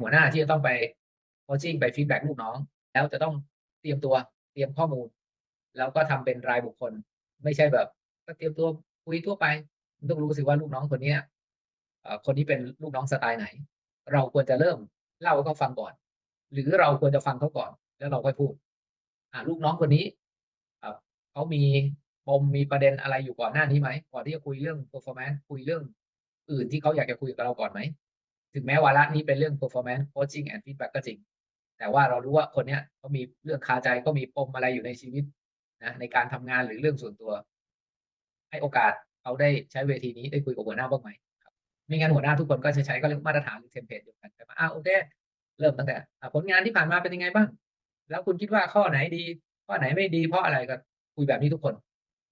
หัวหน้าที่จะต้องไปโคชชิ่งไปฟีดแบ็กลูกน้อง แล้วจะต้องเตรียมตัวเตรียมข้อมูล แล้วก็ทำเป็นรายบุคคล ไม่ใช่แบบก็เตรียมตัวคุยทั่วไปต้องรู้สิว่าลูกน้องคนเนี้ยคนนี้เป็นลูกน้องสไตล์ไหน เราควรจะเริ่มเล่าให้เขาฟังก่อน หรือเราควรจะฟังเขาก่อน แล้วเราค่อยพูดอ่าลูกน้องคนนี้เขามีปมมีประเด็นอะไรอยู่ก่อนหน้านี้ไหมก่อนที่จะคุยเรื่อง performance คุยเรื่องอื่นที่เขาอยากจะคุยกับเราก่อนไหม ถึงแม้วาระนี้เป็นเรื่อง performance coaching and feedback ก็จริง แต่ว่าเรารู้ว่าคนเนี้ยเขามีเรื่องคาใจก็มีปมอะไรอยู่ในชีวิตนะในการทำงานหรือเรื่องส่วนตัว ให้โอกาสเขาได้ใช้เวทีนี้ได้คุยกับหัวหน้าบ้างไหมครับไม่งั้นหัวหน้าทุกคนก็จะใช้ก็เรียกมาตรฐานหรือเทมเพลตเดียวกันแต่ว่าอ่าโอเคเริ่มตั้งแต่ผลงานที่ผ่านมาเป็นยังไงบ้าง แล้วคุณคิดว่าข้อไหนดี ข้อไหนไม่ดีเพราะอะไรก็คุยแบบนี้ทุกคน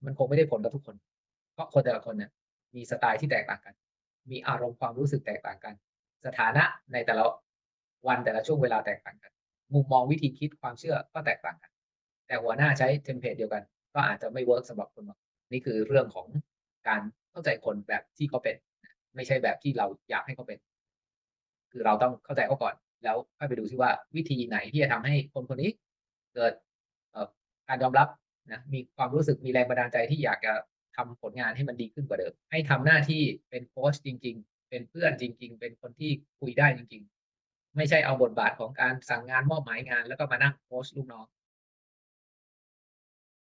มันคงไม่ได้ผลกับทุกคน เพราะคนแต่ละคนเนี่ยมีสไตล์ที่แตกต่างกัน มีอารมณ์ความรู้สึกแตกต่างกัน สถานะในแต่ละวันแต่ละช่วงเวลาแตกต่างกัน มุมมองวิธีคิดความเชื่อก็แตกต่างกัน แต่หัวหน้าใช้เทมเพลตเดียวกัน ก็อาจจะไม่เวิร์กสำหรับคนบางนี่คือเรื่องของการเข้าใจคนแบบที่เขาเป็น ไม่ใช่แบบที่เราอยากให้เขาเป็น คือเราต้องเข้าใจเขาก่อน แล้วค่อยไปดูซิว่าวิธีไหนที่จะทำให้คนคนนี้ เกิดการยอมรับนะมีความรู้สึกมีแรงบันดาลใจที่อยากจะทำผลงานให้มันดีขึ้นกว่าเดิม ให้ทำหน้าที่เป็นโค้ชจริง เป็นเพื่อนจริง ๆ เป็นคนที่คุยได้จริง ๆ ไม่ใช่เอาบทบาทของการสั่งงานมอบหมายงาน แล้วก็มานั่งโพสต์ลูกน้อง